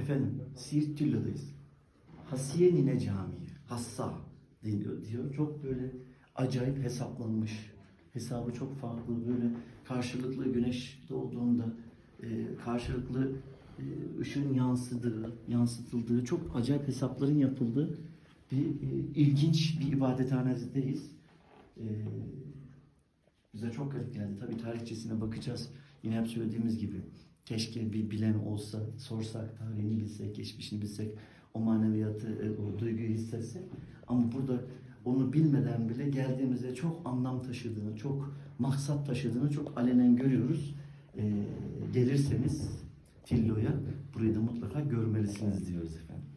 Efendim, Siirt Tülla'dayız. Hasiye Nine Camii, Hassa deniyor diyor. Çok böyle acayip hesaplanmış. Hesabı çok farklı, böyle karşılıklı güneş doğduğunda e, karşılıklı e, ışığın yansıdığı, yansıtıldığı, çok acayip hesapların yapıldığı bir e, ilginç bir ibadethanedeyiz. E, bize çok garip geldi. Tabii tarihçesine bakacağız. Yine hep söylediğimiz gibi keşke bir bilen olsa, sorsak, tarihini bilsek, geçmişini bilsek, o maneviyatı, e, o duyguyu hissetsek. Ama burada onu bilmeden bile geldiğimizde çok anlam taşıdığını, çok maksat taşıdığını çok alenen görüyoruz. E, gelirseniz Tillo'ya burayı da mutlaka görmelisiniz diyoruz efendim.